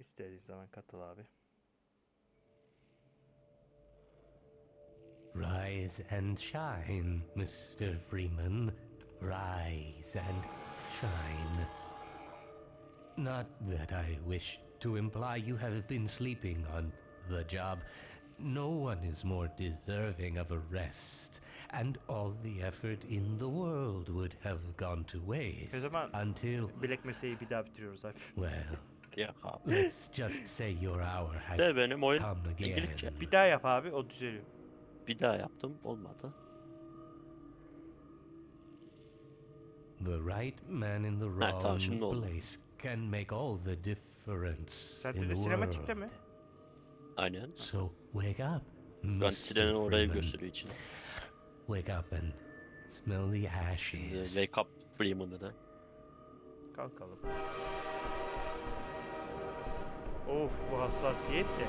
İstediğin zaman katıl abi. Rise and shine, Mr. Freeman. Rise and shine. Not that I wish to imply you have been sleeping on the job. No one is more deserving of a rest, and all the effort in the world would have gone to waste zaman- until, Bilek mesleği bir daha bitiriyoruz abi. well, Ya abi. let's just say your hour has De benim oyun come İngilizce. again. Bir daha yap abi o düzeliyor. Bir daha yaptım olmadı. The right man in the Ha, tamam, wrong şimdi oldu. place can make all the difference Sen in de the sinematikte mi? world. Aynen. So wake up, Ben Mr. trenin orayı Freeman. gösteriyor içine. Wake up and smell the ashes. Wake up Freeman'ı da. Kalkalım. Of bu hassasiyet de.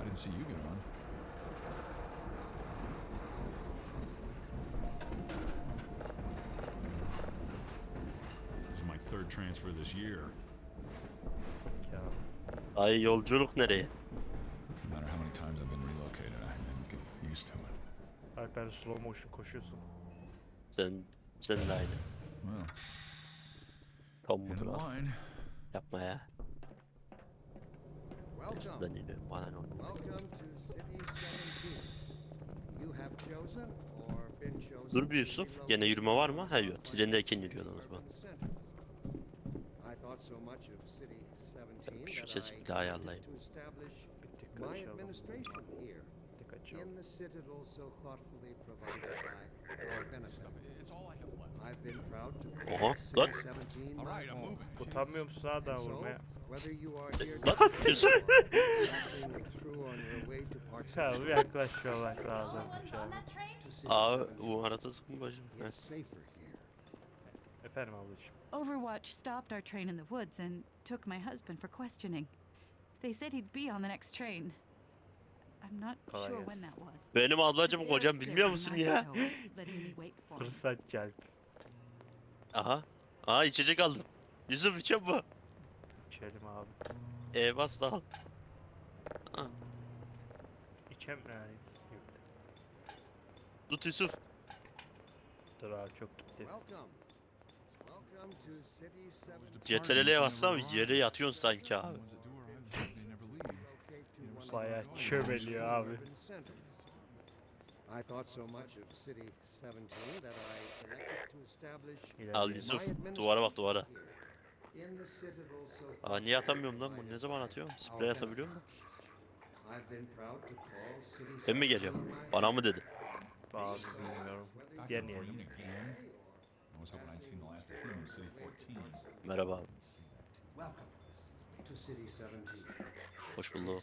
I didn't see you get on. This is my third transfer this year. Ya. Ay yolculuk nereye? No matter how many times I've been relocated, I didn't get used to it. Alper slow motion koşuyorsun. Sen sen de aynı. Well, Tom abi? line. Yapma ya. Welcome. Üstünden iniyor. Bana ne oluyor? Welcome to City 17. You have chosen or been chosen Dur bir Yusuf. Gene yürüme var mı? to Ha yok. Trendeyken yürüyorsun o zaman. urban centers. I thought so much of City 17 Şu sesi bir daha ayarlayayım. To establish Bittik my kaçalım. administration here Bittik kaçalım. in the citadel so thoughtfully provided by your benefit. It's all I have left. I've been proud to Oha, call lan. City 17 All my right, I'm moving. Utanmıyor musun adam And so, vurmaya? whether you are here Lan, today Yusuf. or passing through on your way to parts Ya of bu the yaklaşmamak The only lazımmış ones on abi. that uh, train? to City Aa 17, bu arada sıkın bacım. Heh. it's safer here. Efendim ablacığım. Overwatch stopped our train in the woods and took my husband for questioning. They said he'd be on the next train. I'm not Kolay sure when gelsin. that was. Benim ablacım kocam bilmiyor musun ya? Fırsat celp. Aha. Aha içecek aldım. Yusuf içe bu. İçelim abi. E bas da al. Ha, İçem... Yok. Tut Yusuf. Dur abi çok gitti. Welcome. Welcome to City 17. CTRL'ye bassam yere yatıyorsun sanki abi. The ones that do arrive, they never leave. Our çömeliyor abi. I thought so much of City 17 that I elected to establish Al. Yusuf. my Duvara bak duvara. Aa niye atamıyorum lan bunu? Ne zaman atıyorum? Sprey atabiliyor benefit. muyum? I've been proud to call City Ben mi 17 geliyorum? my Bana mı dedi? Abi bilmiyorum. Deneyelim. Green again. I was hoping I'd seen the last of him in City 14. Merhaba abi. Welcome to City 17. Hoş bulduk.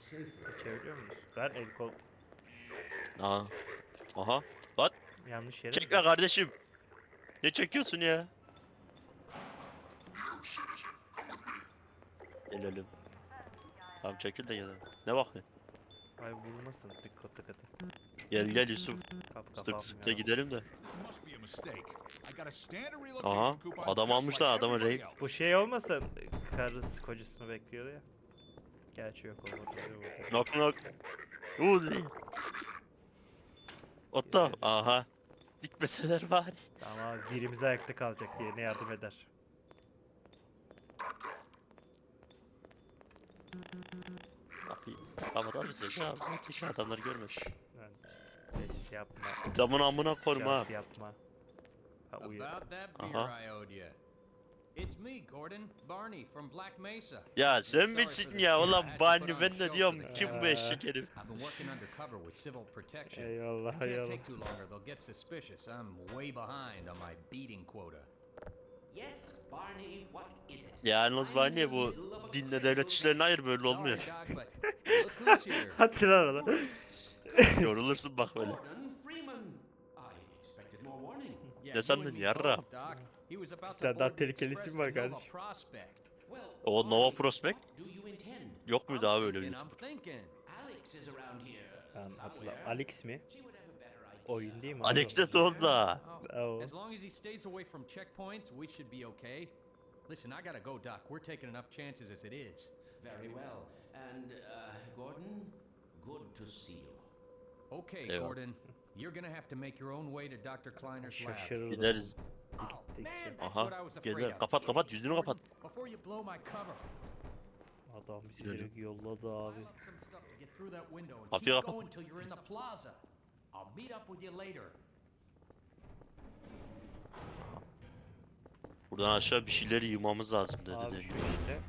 İçebiliyor muyuz? Ben el kol Aha. Aha. Lan yanlış yere mi çekme kardeşim. Ne çekiyorsun ya? Gel oğlum. Tamam çekil de gel. Ne bakıyorsun? Ay vurmasın dikkat dikkat. Gel gel Yusuf. Kap Sık sık da gidelim de. Aha, adam almışlar, adamı else. Bu şey olmasın karısı kocasını bekliyordu ya. Gerçi yok olmadı. Knock knock. Uzi. Otto. Aha. Bitmeseler bari. Tamam abi birimiz ayakta kalacak diye ne yardım eder. Havadan bir ses abi. Öteki adamlar görmesin. Ses yapma. Damın amına ha. Şans yapma. Ha uyuyor. About Ya sen misin ya ulan on ben de diyorum kim bu eşek herif? I've been working undercover with civil protection. Eyvallah It can't eyvallah. take too longer. They'll get suspicious. I'm way behind on my beating quota. Yes, Barney, what is it? Ya yalnız the bu dinle devlet işlerine hayır böyle olmuyor. Hadi lan orada. Yorulursun bak böyle. Ne you sandın yarra? Both, Doc. He was about to Sen daha board the tehlikeli express isim var kardeşim. Prospect. Well, O Nova Prospect what do you intend? yok muydu abi I'm öyle bir thinking, YouTube? I'm thinking. Alex is around here. Lan hatırla. somewhere. Alex mi? Oyun değil mi? Alex de sonda. Oh, Oh. As long as he stays away from checkpoints, we should be okay. Listen, I gotta go, Doc. We're taking enough chances as it is. Very well. And, uh, Gordon, good to see you. Okay, Eyvallah. Gordon. You're gonna have to make your own way to Dr. Kleiner's lab. Şaşırırdım. Gideriz. Oh, man, that's Aha, what I was afraid gelir. of. Kapat, kapat, yüzünü kapat. Before you blow my cover, Adam bizi Gidelim. direkt yolladı abi. pile up some stuff to get through that window and Kapıyı keep kapat. going till you're in the plaza. I'll meet up with you later. Buradan aşağı bir şeyleri yığmamız lazım dedi. Abi dedi. şu işte.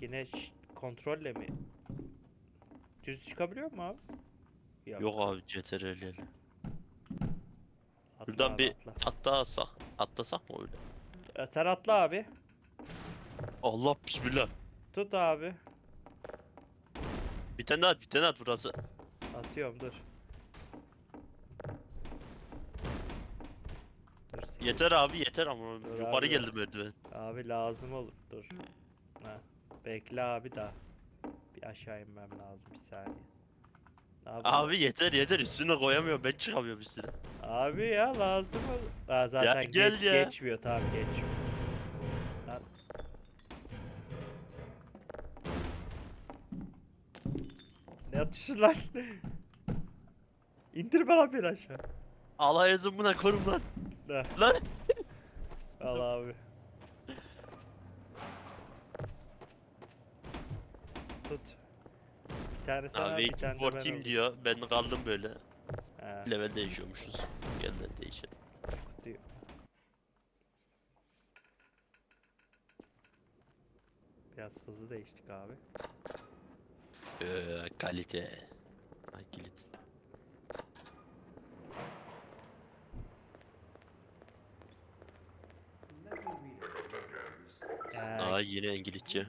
Yine ş- kontrolle mi? Düz çıkabiliyor mu abi? Yok abi CTRL'yle. Atla Şuradan abi, bir atla. atlasak. Atlasak mı öyle? Sen atla abi. Allah bismillah. Tut abi. Bir tane at, bir tane at burası. Atıyorum dur. Dur, Yeter abi yeter ama Dur yukarı abi. geldi merdiven. Abi lazım olur. Dur. Ha. Bekle abi da. Bir aşağı inmem lazım bir saniye. Abi, Abi yeter yeter üstüne koyamıyorum ben çıkamıyorum üstüne. Abi ya lazım. Ha, zaten gel geç- ya. geçmiyor tamam geçmiyor. Lan. Ne atıyorsun lan? İndir bana bir aşağı. Allah yazın buna korum lan. Lan. Al abi. Tut. Bir tane sen al, Abi bir tane waiting de for ben team alayım. diyor. Ben kaldım böyle. Ha, Level değişiyormuşuz. Gel de değişelim. diyor. Biraz hızlı değiştik abi. Ee, kalite. Ay kilit. Yani Aa yine İngilizce.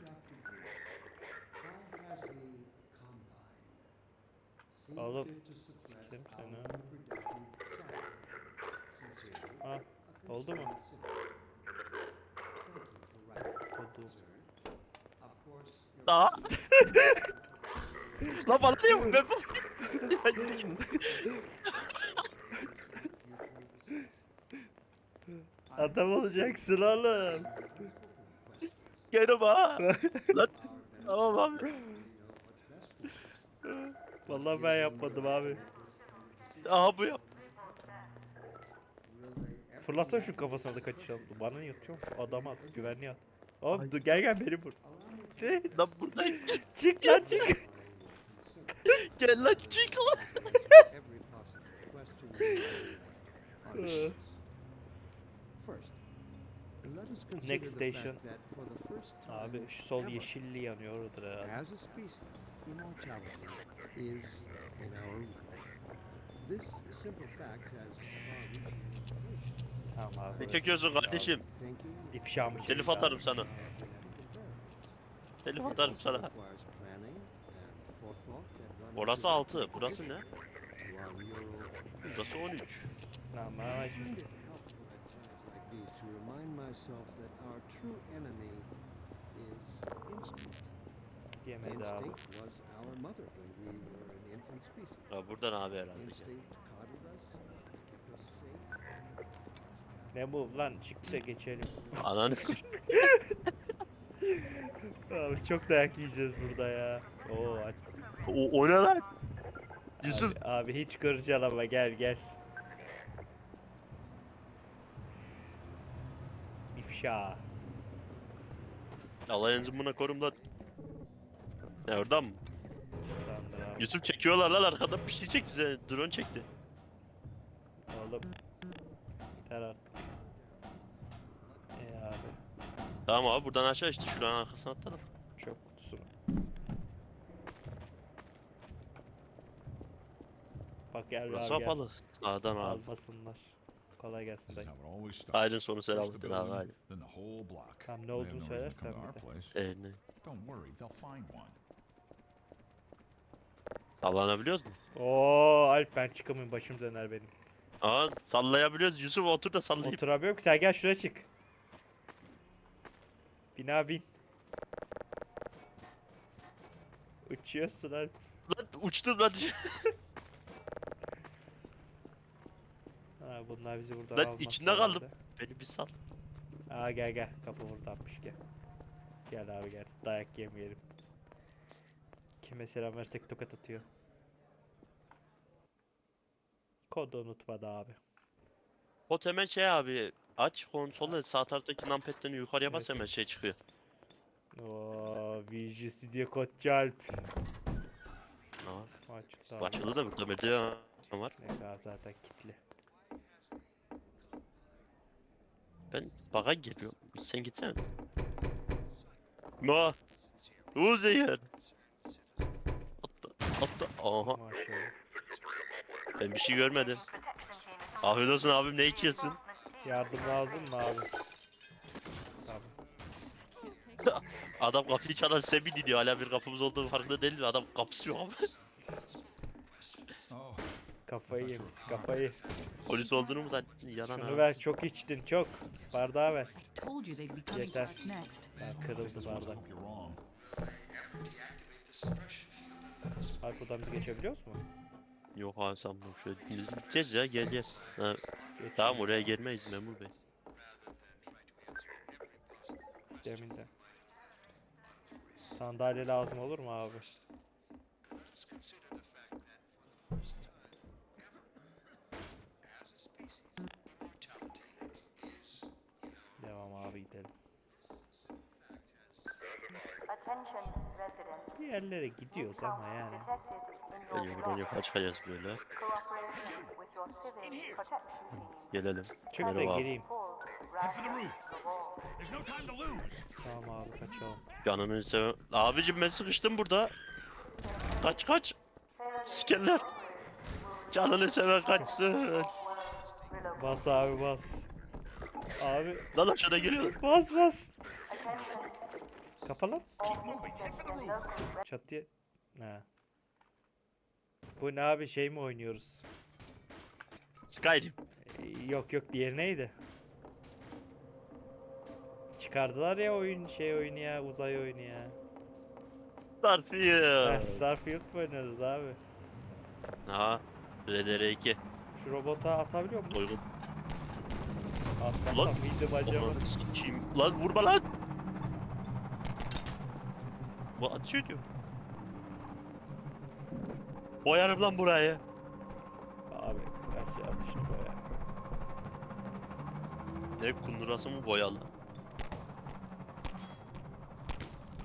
Oğlum, siktim seni. Ha, oldu mu? Oldu. Aa. Lan bana ne bu? Ben. Adam olacaksın oğlum. Gene bak. Lan. Tamam abi. Vallahi ben yapmadım abi. Aha bu yap. Fırlatsana şu kafasına da kaçışalım. Bana niye atıyorsun? Şu adama at. Güvenliğe at. Oğlum dur gel gel beni vur. Ne? Lan buradayım. çık lan çık. Gel lan çık lan. every possible question you may have are Uh. First, let us consider Next station. Abi şu sol yeşilli yanıyor orada herhalde. As a species, immortality is in our reach. This simple fact has. Tamam abi. Ne çekiyorsun kardeşim? İfşa mı Telif abi? atarım sana. Telif atarım sana. Orası into 6. Burası ne? Burası 13. Tamam abi. find it helpful at times like these to remind myself that our true enemy is instinct. Yemedi abi. Instinct was our mother when we were an infant species. Ya buradan abi herhalde. Instinct coddled us, kept us safe. Ne bu lan çık da geçelim. Ananı s- Abi çok dayak yiyeceğiz burada ya. Oo aç. o, o ne lan? Yusuf. Abi, abi hiç kırcalama gel gel. İfşa. Allah yanızın buna korum lan. Ne oradan mı? Abi. Yusuf çekiyorlar lan arkadan bir şey çekti. size, Drone çekti. Oğlum. Yeter artık. İyi abi. Tamam abi buradan aşağı işte şuranın arkasına atladım. Çok kutusunu. Gel gel Burası abi gel. kapalı. Sağdan abi. Almasınlar. Kolay gelsin dayı. Aydın sonu selametin abi block. Tamam, ne olduğunu söylersen bir de. Ee, ne? Don't worry, they'll find one. Sallanabiliyoruz mu? Oo Alp ben çıkamıyorum başım döner benim. Aa sallayabiliyoruz. Yusuf otur da sallayayım. Oturamıyorum ki sen gel şuraya çık. Bina bin. Uçuyorsun Alp. Lan uçtum lan. Ha bunlar bizi buradan Lan almaz içinde herhalde. kaldım. Beni bir sal. Aa gel gel. Kapı buradanmış gel. Gel abi gel. Dayak yemeyelim. Kime selam versek tokat atıyor. Kodu unutmadı abi. Kod hemen şey abi. Aç konsolu sağ taraftaki numpad'den yukarıya bas Evet, hemen şey çıkıyor. Oo, VG Studio kod Calp. Aa, Açtı abi. açıldı da burada medya var. Ne kadar zaten kilitli. Ben baga geliyorum. Sen gitsene. Ma. Uzeyir. Attı. Attı. Aha. Maşallah. Ben bir şey görmedim. Afiyet olsun abim ne içiyorsun? Yardım lazım mı abi? Tamam. Adam kapıyı çalan sen mi diyor hala bir kapımız olduğu farkında değil mi? Adam kapısı yok abi. Kafayı yemiş kafayı. Polis olduğunu mu zannettin? Yalan Şunu abi. ver çok içtin çok. Bardağı ver. Told you they'd be coming to Yeter. us next. Ya kırıldı bardak. Abi buradan biz geçebiliyoruz mu? Yok abi sanmam şöyle dümdüz gideceğiz ya gel gel. Ha, Geç. tamam oraya girmeyiz memur bey. Demin de. Sandalye lazım olur mu abi? Devam abi gidelim. Attention residents. Bir yerlere gidiyoruz ama yani. Yukarı belongings. çıkacağız böyle. Gelelim. Çık da gireyim. Tamam abi kaçalım. Seven... Abicim ben sıkıştım burada. Kaç kaç. Sikerler. Canını seven kaçsın. Bas abi bas. Abi Lan aşağıda geliyor. bas bas. Kapalı. Çatıya. Ha. Bu ne abi şey mi oynuyoruz? Skyrim. Ee, Yok yok diğeri neydi? Çıkardılar ya oyun şey oyunu ya uzay oyunu ya. Ha, Starfield. Starfield mu oynuyoruz abi? Aha. RDR2. Şu robota atabiliyor musun? Uygun. Atlasam Ulan, mıydım acaba? Ananı sikeyim. Lan vurma lan. Bu atıyor diyor. Boyarım lan burayı. Abi aşağı düştü baya. Ne kundurası mı boyalı?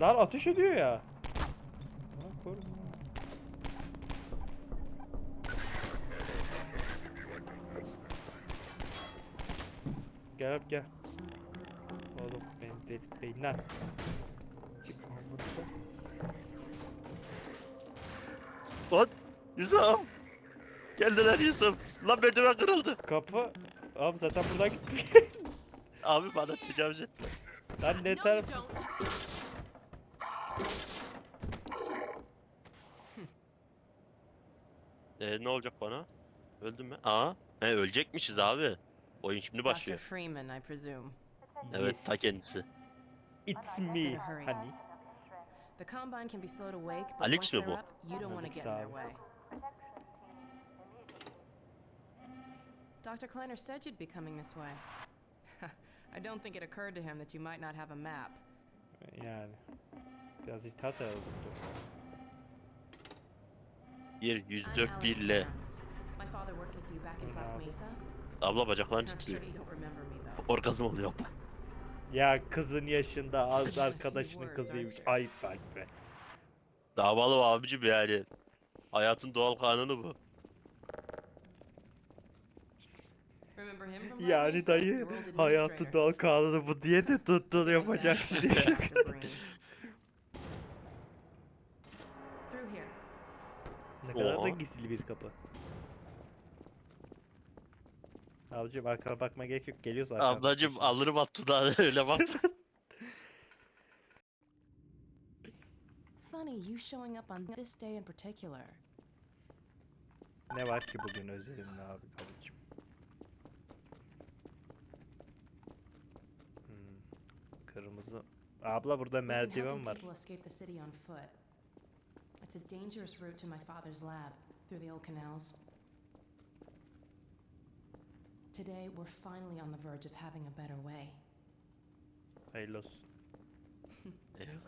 Lan ateş ediyor ya. Gel abi gel. Oğlum benim delirtmeyin lan. Lan Yusuf. Geldiler Yusuf. Lan merdiven kırıldı. Kapı. Abi zaten buradan gitmiş. Abi bana tecavüz etti. lan ne taraf? Ee, ne olacak bana? Öldüm mü? Aa. He ölecekmişiz abi. Oyun şimdi Dr. başlıyor. Freeman, I presume. Evet ta kendisi. It's me honey. The Combine can be slow to wake, but Alex once they're bu? up, you don't want to get in their way. Dr. Kleiner said you'd be coming this way. I don't think it occurred to him that you might not have a map. Yani. Biraz itaat oldu. 1 I'm 104 Alex 1 ile. Vance. My father worked with you back in Black Abi. Mesa. Abla bacaklarını I'm titriyor. sure you don't remember me though. Orgazm oluyor. Ya kızın yaşında az arkadaşının kızıymış. Ayıp ayıp be. Davalı abicim yani. Hayatın doğal kanunu bu. Remember him from Black Yani dayı hayatın doğal kanunu bu diye de tuttuğunu yapacaksın diye. Ne kadar da Oha. gizli bir kapı. Abicim arkana bakma gerek yok. Geliyoruz arkana. Ablacım alırım attı da öyle bak. Funny you showing up on this day in particular. Ne var ki bugün özelinde abi abicim? Hmm. Kırmızı. Abla burada merdiven var. It's a dangerous route to my father's lab through the old canals. Today, we're finally on the verge of having a better way. Hayırlı olsun.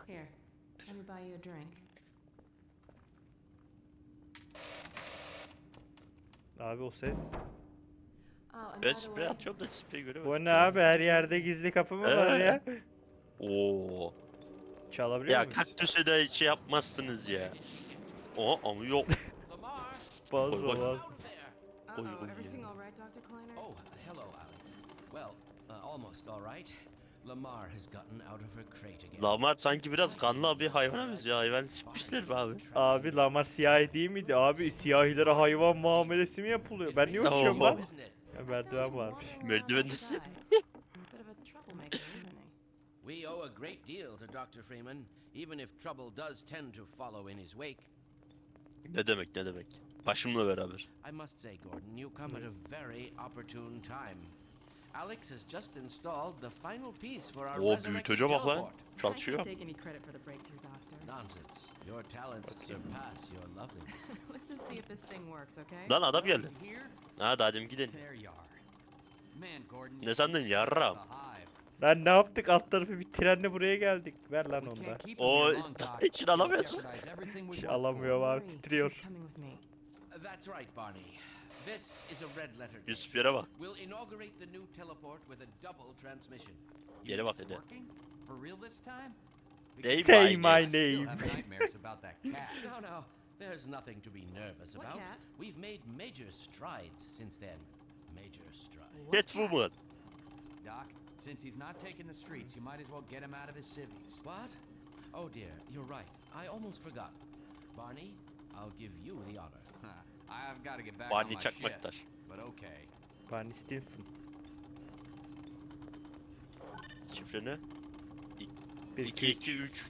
Here, let me buy you a drink. Abi o ses. Oh, and Ben by the sprey way, atıyorum da sprey göremedim. Bu ne abi her yerde gizli kapı mı var ya? Oo. Çalabiliyor Ya muyuz? kaktüse de şey yapmazsınız ya. O ama yok. Lamar! Bozma Oy, bak. there! Oy, hello, Alex. Well, uh, almost all right. Lamar has gotten out of her crate again. Lamar sanki biraz kanlı bir hayvana benziyor. Hayvan sikmişler be abi. Abi Lamar siyahi değil miydi? Abi siyahilere hayvan muamelesi mi yapılıyor? Ben niye Tamam, uçuyorum lan? tamam. Ya merdiven varmış. Merdiven? We owe a great deal to Dr. Freeman, even if trouble does tend to follow in his wake. Ne demek ne demek. Başımla beraber. I must say, Gordon, you come at a very opportune time. Alex has just installed the final piece for our O büyütece bak lan. teleport. Çalışıyor. I can't take any credit for the breakthrough, Doctor. Nonsense. Your talents surpass your loveliness. Let's just see if this thing works, okay? Lan adam geldi. Ha demin gidelim. Ne sandın yarram? Lan ne yaptık? Alt tarafı bir trenle buraya geldik. Ver lan onu da. O için alamıyorsun. Hiç worked for. alamıyor var Worry, titriyor. He's coming with me. That's right, Barney. This is a red letter. day. Yusuf yere bak. We'll inaugurate the new teleport with a double transmission. You Yere think it's hele. working? For real this time? Say Say my my I still name. have nightmares about that cat. No, no, there's nothing to be nervous What about. cat? We've made major strides since then. Major strides. Catwoman. Doc, since he's not taking the streets, you might as well get him out of his civvies. What? Oh dear, you're right. I almost forgot. Barney, I'll give you the honor. Huh, I've got to get back on Barney okay. Barney Stinson. Şifre ne? 1 2 2 2 3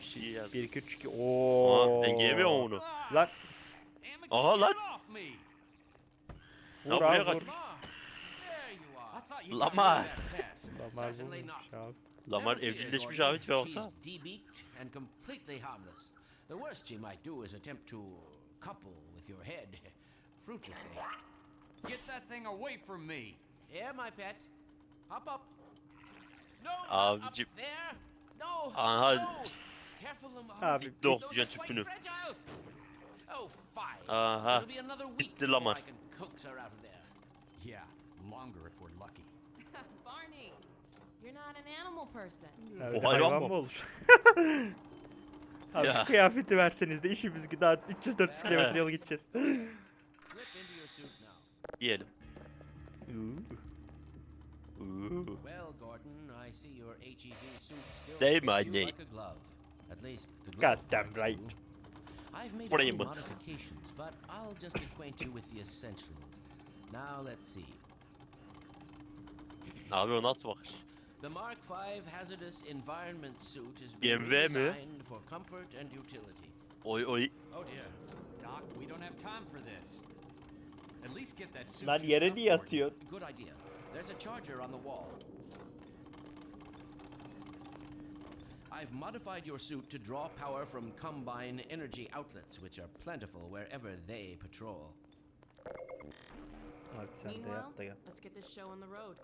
bir şey yaz. 1 2 3 2. Aa, Oo. ben giyemiyorum onu. Lan Aha, lan. vur buraya kaç. Lamar! Lamar. pest. Lamar abi. Evcilleşmiş abi tipe baksana. She's debeaked and completely harmless. The worst she might do is attempt to couple with your head. Fruitlessly. Get that thing away from me! Here, my pet. Hop up. No, Abicim. up there. No. Aha. No. Careful. Abi, Those oksijen are quite tüpünü. fragile. Oh, fine. Aha. It'll be another week before. I can coax her out of there. Yeah, longer if we're lucky. Barney, you're not an animal person. O hayvan hayvan mı olur? Abi Ya. şu kıyafeti verseniz de işimiz güzel. Daha 300-400 kilometre yol gideceğiz. Slip into your suit now. Yiyelim. Uuu. Uuu. Well, Gordon, I see your HEV suit still Say fits my you name. like a glove. At least the glove Goddamn parts right. do. I've made a Burayı few mı? modifications, but I'll just acquaint you with the essentials. Now let's see. Abi o nasıl bakış? The Mark V hazardous environment suit is BMW mi? designed for comfort and utility. Oy oy. Oh dear. Doc, we don't have time for this. At least get that suit Lan juiced yere niye you. atıyor? Good idea. There's a charger on the wall. I've modified your suit to draw power from Combine energy outlets, which are plentiful wherever they patrol. Abi sen de Meanwhile, yap da gel. let's get this show on the road.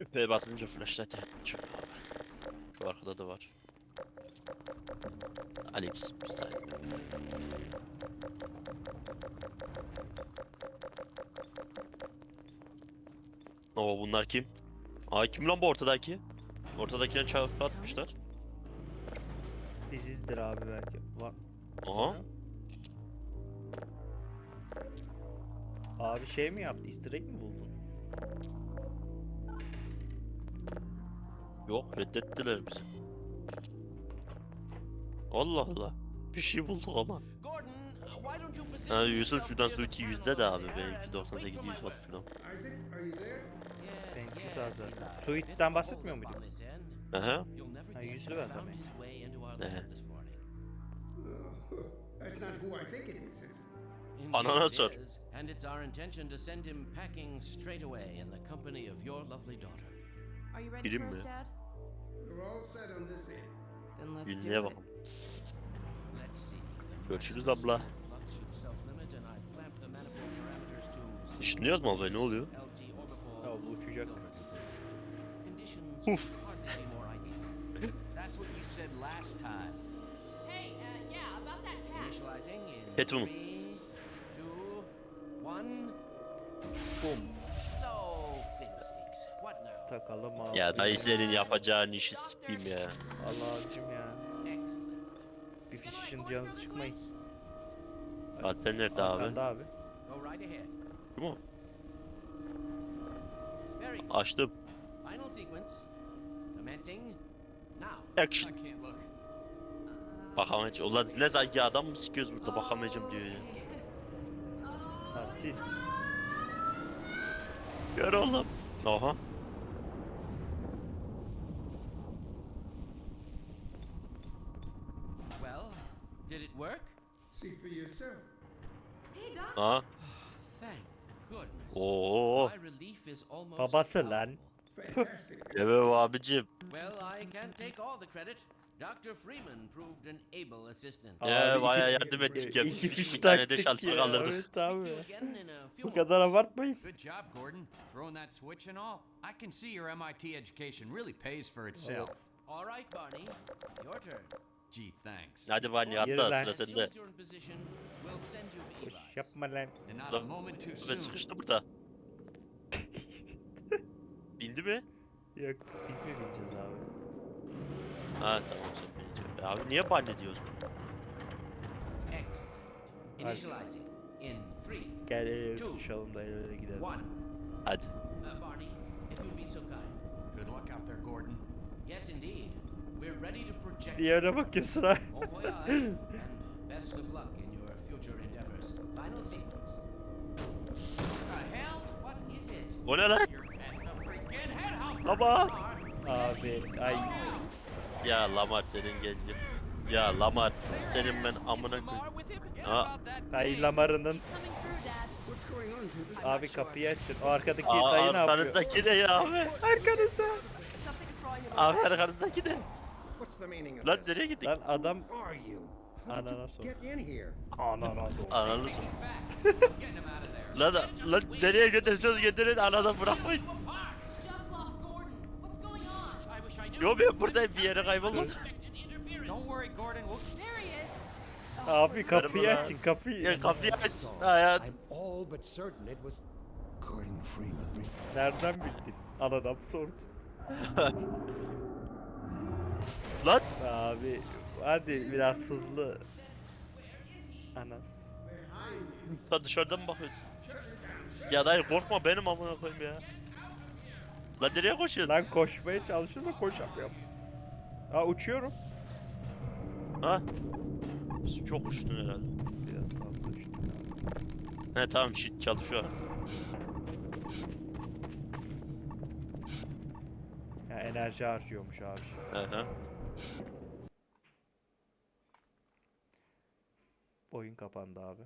Öpeye basınca flashlight yapacağım. Şu arkada da var. Alex bir saniye. Oo bunlar kim? Aa kim lan bu ortadaki? Ortadakine çarpı atmışlar. Dizizdir abi belki. Va Aha. abi şey mi yaptı? Easter egg mi buldun? Yok reddettiler bizi. Allah Allah. Bir şey bulduk ama. Ha Yusuf şuradan panel yüzde de over abi. Benimki and 98 wait for my 100 watt word? falan. Isaac, are you there? Yes, Benimki yes, zaten. Eli. Suite'den It's a bahsetmiyor muyduk? Aha. Ha, ver found tabii. Indeed Anana sor. and it's our intention to send him packing straight away in the company of your lovely daughter. Are you ready Bilim for us, mi? Dad? We're all set on this end. Then let's Bilmeye do it. bakalım. Let's see. The Görüşürüz abla. İşiniyoruz mu abla ne oluyor? Bu uçacak. Uf. Hardly any more Takalım abi. Ya dayı senin yapacağın işi sikeyim ya. Allah abicim ya. Bir fiş için canınız çıkmayın. Alper nerede abi? Arkanda abi. Go right ahead. Kim o? Very good. Açtım. Final sequence. Commencing now. Action. I can't look. Bakamayacağım. Ulan ne sanki adam mı sikiyoruz burada bakamayacağım diyor ya. Siz. Gör oğlum. Oha. Well, did it work? See for yourself. Hey, Doc. Ha. Goodness. Oo. Babası lan. Evet abicim. Well, I can't take all the credit. Dr. Freeman proved an able assistant. Abi Ya iki- bayağı yardım ettik iki ya. fiş Bir tane de taktık şalter ya. alırdık. Evet abi. to you again in a few Bu kadar abartmayın. Good job, Gordon. Throwing that switch and all. I can see your MIT education really pays for itself. All right, Barney. Your turn. Gee, thanks. Hadi Vanya Yürü atla lan. sıra As soon sende. as you're in position, we'll send you to Boş yapma lan. And not a Lan, moment too Ben soon. sıkıştı burada. Bindi mi? Yok biz mi bineceğiz abi? Ha tamam sen bineceksin. E Abi niye ban ediyoruz? Excellent. Initializing in three, Gel el ele Two. tutuşalım da el ele gidelim. one. Hadi. Uh, Barney, if you'd be so kind. Good luck out there, Gordon. Yes, indeed. Öyle bakıyorsun ha? Bon voyage, and best of luck in your future endeavors. Final sequence. The hell? What is it? O ne lan? Baba. Abi ay Ya Lamar senin gencin. Ya Lamar senin ben amına. Ha. ay Lamar'ının abi kapıyı açın. O arkadaki Aa, dayı ne yapıyor? arkanızdaki ne ya abi? Arkanızda. Abi arkanızdaki ne? Lan nereye gittik? Lan adam Who are you? How did Anana you sor. get in here? Anana sor. Ananı s- He's back. Getting him out of there. Lan, lan nereye götürürseniz götürün anada bırakmayın. Yo ben buradayım bir yere is. Abi kapıyı açın kapıyı. Ya kapıyı aç. Hayat. Nereden bildin? Anadan sordu. Lan. Abi hadi biraz hızlı. Anas. Lan dışarıdan mı bakıyorsun? Ya dayı korkma benim amına koyayım ya. Lan nereye koşuyorsun? Lan koşmaya çalışıyorum da koşamıyorum. Aa uçuyorum. Ha? Çok uçtun herhalde. Biraz fazla uçtum. He tamam shit çalışıyor artık. Ya enerji harcıyormuş abi. He he. Oyun kapandı abi.